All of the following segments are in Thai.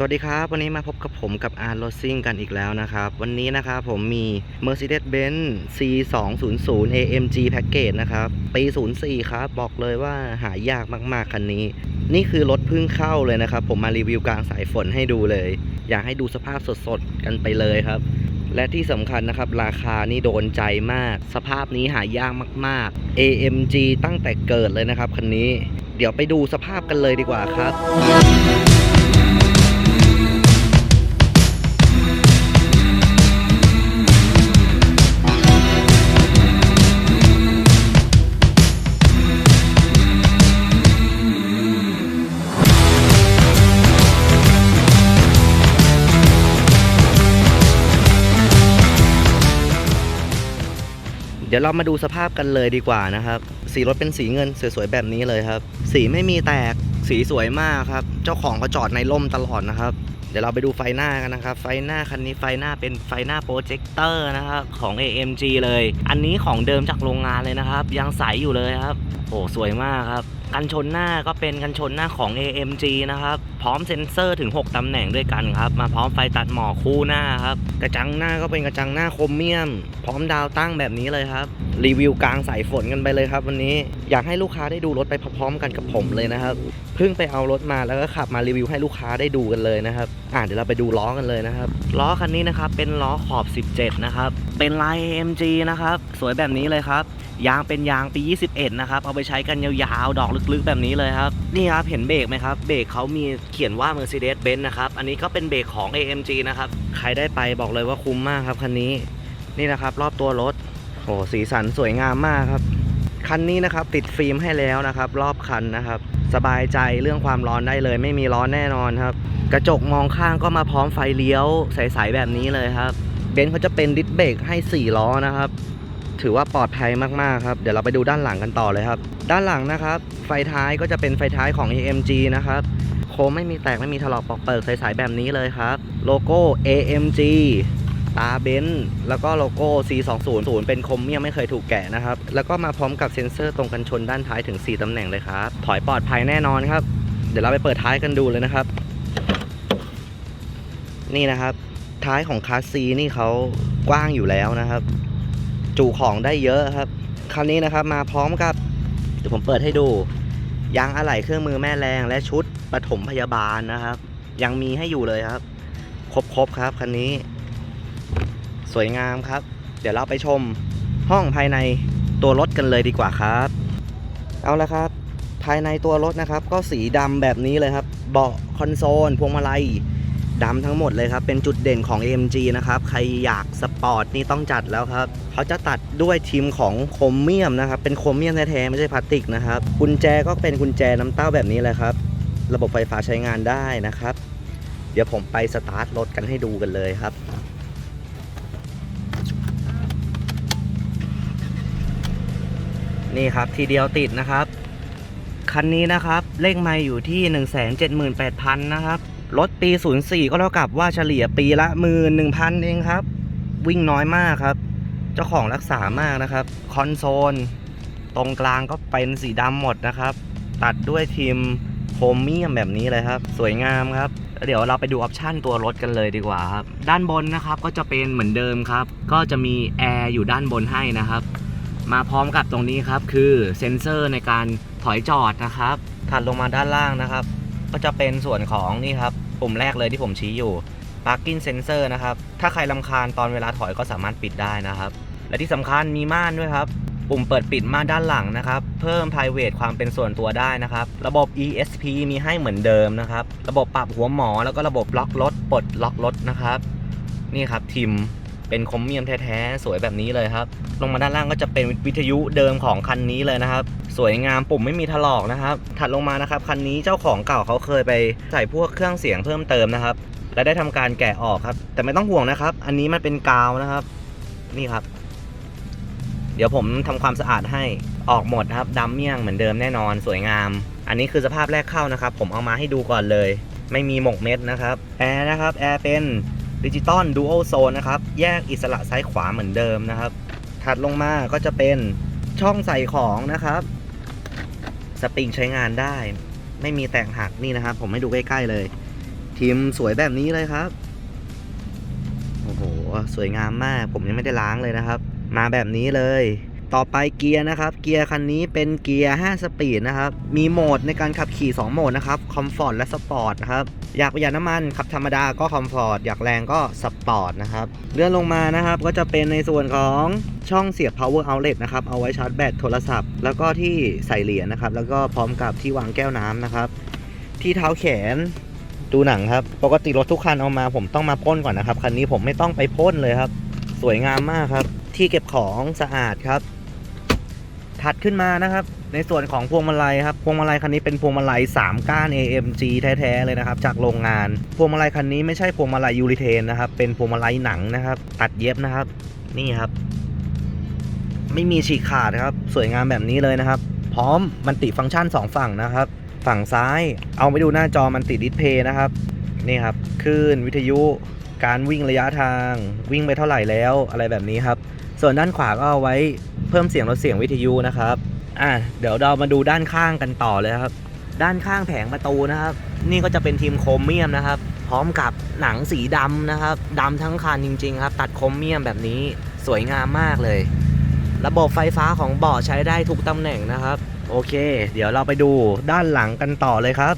สวัสดีครับ วันนี้มาพบกับผมกับ R Racing กันอีกแล้วนะครับ วันนี้นะครับผมมี Mercedes-Benz C200 AMG Package นะครับ ปี 04 ครับ บอกเลยว่าหายากมาก ๆ คันนี้ นี่คือรถเพิ่งเข้าเลยนะครับ ผมมารีวิวกลางสายฝนให้ดูเลย อยากให้ดูสภาพสด ๆ กันไปเลยครับ และที่สำคัญนะครับ ราคานี่โดนใจมาก สภาพนี้หายากมาก ๆ AMG ตั้งแต่เกิดเลยนะครับคันนี้ เดี๋ยวไปดูสภาพกันเลยดีกว่าครับ เดี๋ยวเรามาดูสภาพกันเลยดีกว่านะครับ สีรถเป็นสีเงินสวยๆแบบนี้เลยครับ สีไม่มีแตกสีสวยมากครับ เจ้าของเขาจอดในร่มตลอดนะครับ เดี๋ยวเราไปดูไฟหน้ากันนะครับ ไฟหน้าคันนี้ไฟหน้าเป็นไฟหน้าโปรเจคเตอร์นะครับของ AMG เลย อันนี้ของเดิมจากโรงงานเลยนะครับ ยังใสอยู่เลยครับ โอ้สวยมากครับ กันชนหน้าก็เป็นกันชนหน้าของ AMG นะครับ พร้อมเซ็นเซอร์ถึง 6ตำแหน่งด้วยกันครับ มาพร้อมไฟตัดหมอกคู่หน้าครับ กระจังหน้าก็เป็นกระจังหน้าโครเมียม พร้อมดาวตั้งแบบนี้เลยครับ รีวิวกลางสายฝนกันไปเลยครับ วันนี้อยากให้ลูกค้าได้ดูรถไปพร้อมๆกันกับผมเลยนะครับเพิ่งไปเอารถมาแล้วก็ขับมารีวิวให้ลูกค้าได้ดูกันเลยนะครับอ่าเดี๋ยวเราไปดูล้อกันเลยนะครับล้อคันนี้นะครับเป็นล้อขอบ 17 นะครับเป็นลาย AMG นะครับสวยแบบนี้เลยครับยางเป็นยางปี 21 นะครับ เอาไปใช้กันยาวๆ ดอกลึกๆ แบบนี้เลยครับ นี่ครับ เห็นเบรกไหมครับ เบรกเขามีเขียนว่า Mercedes-Benz นะครับ อันนี้ก็เป็นเบรกของ AMG นะครับ ใครได้ไปบอกเลยว่าคุ้มมากครับ คันนี้ นี่นะครับ รอบตัวรถ อ้สีสันสวยงามมากครับ คันนี้นะครับติดฟิล์มให้แล้วนะครับ รอบคันนะครับ สบายใจเรื่องความร้อนได้เลย ไม่มีร้อนแน่นอนครับ กระจกมองข้างก็มาพร้อมไฟเลี้ยวใสๆแบบนี้เลยครับเบนซ์เขาจะเป็นดิสเบรกให้ 4 ล้อนะครับ ถือว่าปลอดภัยมากๆครับ เดี๋ยวเราไปดูด้านหลังกันต่อเลยครับ ด้านหลังนะครับ ไฟท้ายก็จะเป็นไฟท้ายของ AMG นะครับโค้งไม่มีแตกไม่มีถลอกปอกเปิกใสๆแบบนี้เลยครับ โลโก้ AMG ตาเบนซ์แล้วก็โลโก้ C200 เป็นคมเมียไม่เคยถูกแกะนะครับ แล้วก็มาพร้อมกับเซ็นเซอร์ตรงกันชนด้านท้ายถึง 4ตำแหน่งเลยครับ ถอยปลอดภัยแน่นอนครับ เดี๋ยวเราไปเปิดท้ายกันดูเลยนะครับ นี่นะครับ ท้ายของคลาสซีนี่เขากว้างอยู่แล้วนะครับ จุของได้เยอะครับ คันนี้นะครับมาพร้อมกับเดี๋ยวผมเปิดให้ดูยางอะไหล่เครื่องมือแม่แรงและชุดปฐมพยาบาลนะครับ ยังมีให้อยู่เลยครับ ครบๆครับคันนี้ สวยงามครับ เดี๋ยวเราไปชมห้องภายในตัวรถกันเลยดีกว่าครับ เอาละครับ ภายในตัวรถนะครับ ก็สีดำแบบนี้เลยครับ เบาะคอนโซล พวงมาลัยดำทั้งหมดเลยครับ เป็นจุดเด่นของ AMG นะครับ ใครอยากสปอร์ตนี่ต้องจัดแล้วครับ เขาจะตัดด้วยทีมของโครเมียมนะครับ เป็นโครเมียมแท้ๆไม่ใช่พลาสติกนะครับ กุญแจก็เป็นกุญแจน้ำเต้าแบบนี้เลยครับ ระบบไฟฟ้าใช้งานได้นะครับ เดี๋ยวผมไปสตาร์ทรถกันให้ดูกันเลยครับ นี่ครับทีเดียวติดนะครับ คันนี้นะครับเลขไม่อยู่ที่ 178,000 นะครับ รถปี 04 ก็เท่ากับว่าเฉลี่ยปีละหมื่นหนึ่งพันเองครับ วิ่งน้อยมากครับ เจ้าของรักษามากนะครับ คอนโซล ตรงกลางก็เป็นสีดำหมดนะครับ ตัดด้วยทีมโครเมียมแบบนี้เลยครับ สวยงามครับ เดี๋ยวเราไปดูออปชั่นตัวรถกันเลยดีกว่าครับ ด้านบนนะครับก็จะเป็นเหมือนเดิมครับ ก็จะมีแอร์อยู่ด้านบนให้นะครับ มาพร้อมกับตรงนี้ครับคือเซ็นเซอร์ในการถอยจอดนะครับถัดลงมาด้านล่างนะครับ ก็จะเป็นส่วนของนี่ครับปุ่มแรกเลยที่ผมชี้อยู่ parking sensor นะครับ ถ้าใครลำคาญตอนเวลาถอยก็สามารถปิดได้นะครับ และที่สำคัญมีม่านด้วยครับ ปุ่มเปิดปิดม่านด้านหลังนะครับ เพิ่ม private ความเป็นส่วนตัวได้นะครับ ระบบ ESP มีให้เหมือนเดิมนะครับ ระบบปรับหัวหมอแล้วก็ระบบล็อกรถปลดล็อกรถนะครับ นี่ครับทิม เป็นคอมเมียมแท้ๆ สวยแบบนี้เลยครับ ลงมาด้านล่างก็จะเป็นวิทยุเดิมของคันนี้เลยนะครับ สวยงามปุ่มไม่มีถลอกนะครับ ถัดลงมานะครับคันนี้เจ้าของเก่าเขาเคยไปใส่พวกเครื่องเสียงเพิ่มเติมนะครับ และได้ทำการแกะออกครับ แต่ไม่ต้องห่วงนะครับ อันนี้มันเป็นกาวนะครับ นี่ครับ เดี๋ยวผมทำความสะอาดให้ออกหมดครับดำเมี่ยงเหมือนเดิมแน่นอนสวยงาม อันนี้คือสภาพแรกเข้านะครับ ผมเอามาให้ดูก่อนเลย ไม่มีหมกเม็ดนะครับแอร์นะครับแอร์เป็น ดิจิตอลดู a l โซนนะครับ แยกอิสระซ้ายขวาเหมือนเดิมนะครับ ถัดลงมาก็จะเป็นช่องใส่ของนะครับ สปริงใช้งานได้ ไม่มีแตกหักนี่นะครับ ผมให้ดูใกล้ๆเลย ทีมสวยแบบนี้เลยครับ โอ้โห สวยงามมาก ผมยังไม่ได้ล้างเลยนะครับ มาแบบนี้เลย ต่อไปเกียร์นะครับ เกียร์คันนี้เป็นเกียร์ 5 สปีดนะครับ มีโหมดในการขับขี่ 2 โหมดนะครับ คอมฟอร์ตและสปอร์ตนะครับ อยากประหยัดน้ำมันขับธรรมดาก็คอมฟอร์ตอยากแรงก็สปอร์ตนะครับเลื่อนลงมานะครับ ก็จะเป็นในส่วนของช่องเสียบ power outlet นะครับ เอาไว้ชาร์จแบตโทรศัพท์ แล้วก็ที่ใส่เหรียญนะครับ แล้วก็พร้อมกับที่วางแก้วน้ำนะครับ ที่เท้าแขนดูหนังครับ ปกติรถทุกคันเอามาผมต้องมาพ่นก่อนนะครับ คันนี้ผมไม่ต้องไปพ่นเลยครับ สวยงามมากครับ ที่เก็บของสะอาดครับ ถัดขึ้นมานะครับ ในส่วนของพวงมาลัยครับพวงมาลัยคันนี้เป็นพวงมาลัย 3 ก้าน AMG แท้ๆเลยนะครับจากโรงงาน พวงมาลัยคันนี้ไม่ใช่พวงมาลัยยูริเทนนะครับเป็นพวงมาลัยหนังนะครับ ตัดเย็บนะครับ นี่ครับ ไม่มีฉีกขาดครับ สวยงามแบบนี้เลยนะครับ พร้อมมันติฟังก์ชัน 2 ฝั่งนะครับ ฝั่งซ้ายเอาไปดูหน้าจอมันติดิสเพย์นะครับนี่ครับคลื่นวิทยุการวิ่งระยะทางวิ่งไปเท่าไหร่แล้วอะไรแบบนี้ครับ ส่วนด้านขวาก็เอาไว้เพิ่มเสียงลดเสียงวิทยุนะครับ อะเดี๋ยวเรามาดูด้านข้างกันต่อเลยครับ ด้านข้างแผงประตูนะครับ นี่ก็จะเป็นทีมโครเมียมนะครับ พร้อมกับหนังสีดำนะครับดำทั้งคันจริง ๆ ครับ ตัดโครเมียมแบบนี้สวยงามมากเลย ระบบไฟฟ้าของเบาะใช้ได้ทุกตำแหน่งนะครับ โอเค เดี๋ยวเราไปดูด้านหลังกันต่อเลยครับ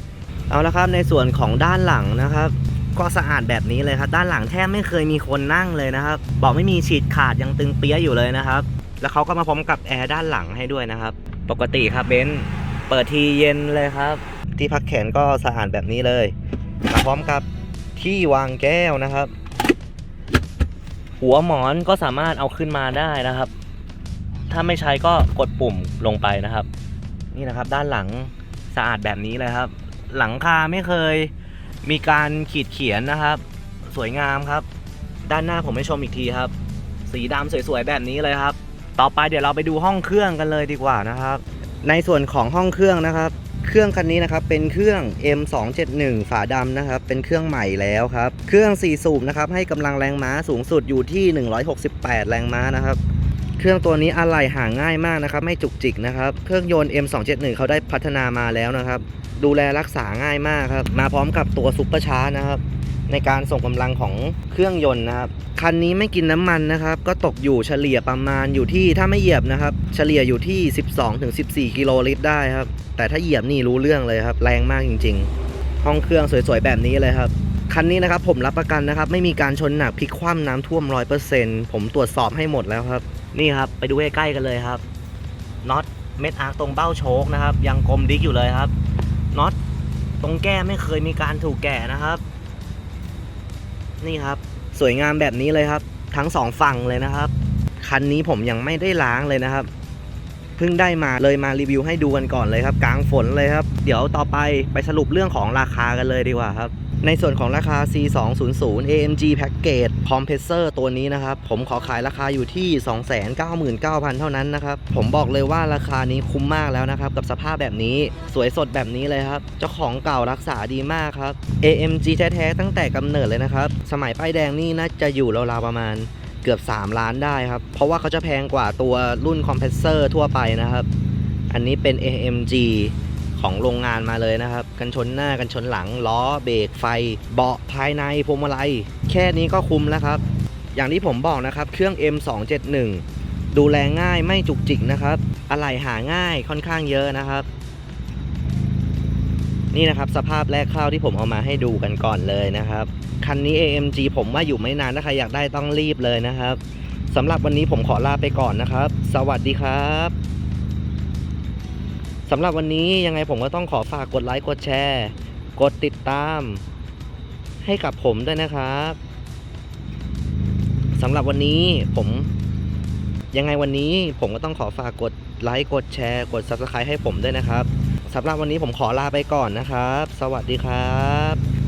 เอาละครับในส่วนของด้านหลังนะครับ ก็สะอาดแบบนี้เลยครับ ด้านหลังแทบไม่เคยมีคนนั่งเลยนะครับบอกไม่มีฉีดขาดยังตึงเปี้ยอยู่เลยนะครับ แล้วเขาก็มาพร้อมกับแอร์ด้านหลังให้ด้วยนะครับ ปกติครับเบนซ์เปิดทีเย็นเลยครับ ที่พักแขนก็สะอาดแบบนี้เลย มาพร้อมกับที่วางแก้วนะครับ หัวหมอนก็สามารถเอาขึ้นมาได้นะครับ ถ้าไม่ใช้ก็กดปุ่มลงไปนะครับ นี่นะครับด้านหลังสะอาดแบบนี้เลยครับ หลังคาไม่เคย มีการขีดเขียนนะครับ สวยงามครับ ด้านหน้าผมให้ชมอีกทีครับ สีดำสวยๆแบบนี้เลยครับ ต่อไปเดี๋ยวเราไปดูห้องเครื่องกันเลยดีกว่านะครับ ในส่วนของห้องเครื่องนะครับ เครื่องคันนี้นะครับเป็นเครื่อง M271 ฝาดำนะครับ เป็นเครื่องใหม่แล้วครับ เครื่อง4สูบนะครับให้กำลังแรงม้าสูงสุดอยู่ที่ 168 แรงม้านะครับ เครื่องตัวนี้อะไหล่หาง่ายมากนะครับ ไม่จุกจิกนะครับ เครื่องยนต์ M271 เขาได้พัฒนามาแล้วนะครับ ดูแลรักษาง่ายมากครับ มาพร้อมกับตัวซุปเปอร์ชาร์จนะครับ ในการส่งกำลังของเครื่องยนต์นะครับ คันนี้ไม่กินน้ำมันนะครับ ก็ตกอยู่เฉลี่ยประมาณอยู่ที่ถ้าไม่เหยียบนะครับ เฉลี่ยอยู่ที่ 12-14 กิโลลิตรได้ครับ แต่ถ้าเหยียบนี่รู้เรื่องเลยครับ แรงมากจริง ๆ ห้องเครื่องสวยๆแบบนี้เลยครับคันนี้นะครับผมรับประกันนะครับ ไม่มีการชนหนักพลิกคว่ำน้ำท่วมร้อยเปอร์เซ็นต์ผมตรวจสอบให้หมดแล้วครับ นี่ครับ ไปดูใใกล้ๆกันเลยครับน็อตเม็ดอาร์ตรงเบ้าโชคนะครับ ยังกลมดิกอยู่เลยครับน็อตตรงแก้ไม่เคยมีการถูกแกะนะครับ นี่ครับ สวยงามแบบนี้เลยครับ ทั้งสองฝั่งเลยนะครับ คันนี้ผมยังไม่ได้ล้างเลยนะครับเพิ่งได้มาเลยมารีวิวให้ดูกันก่อนเลยครับ กลางฝนเลยครับ เดี๋ยวต่อไปไปสรุปเรื่องของราคากันเลยดีกว่าครับ ในส่วนของราคา C200 AMG Package Compressor ตัวนี้นะครับ ผมขอขายราคาอยู่ที่ 299,000 เท่านั้นนะครับ ผมบอกเลยว่าราคานี้คุ้มมากแล้วนะครับ กับสภาพแบบนี้สวยสดแบบนี้เลยครับ เจ้าของเก่ารักษาดีมากครับ AMG แท้ๆตั้งแต่กำเนิดเลยนะครับ สมัยป้ายแดงนี่น่าจะอยู่ราวๆประมาณเกือบ 3 ล้านได้ครับ เพราะว่าเขาจะแพงกว่าตัวรุ่นคอมเพรสเซอร์ทั่วไปนะครับ อันนี้เป็น AMG ของโรงงานมาเลยนะครับ กันชนหน้ากันชนหลัง ล้อเบรกไฟ เบาะภายในพวงมาลัย แค่นี้ก็คุ้มแล้วครับ อย่างที่ผมบอกนะครับ เครื่อง M271 ดูแลง่ายไม่จุกจิกนะครับ อะไหล่หาง่ายค่อนข้างเยอะนะครับ นี่นะครับสภาพแรกเข้าที่ผมเอามาให้ดูกันก่อนเลยนะครับ คันนี้ AMG ผมว่าอยู่ไม่นานถ้าใครอยากได้ต้องรีบเลยนะครับสำหรับวันนี้ผมขอลาไปก่อนนะครับ สวัสดีครับ สำหรับวันนี้ยังไงผมก็ต้องขอฝากกดไลค์กดแชร์ กดติดตาม ให้กับผมด้วยนะครับสำหรับวันนี้ผมยังไงวันนี้ผมก็ต้องขอฝากกดไลค์กดแชร์ กด Subscribe ให้ผมด้วยนะครับสำหรับวันนี้ผมขอลาไปก่อนนะครับ สวัสดีครับ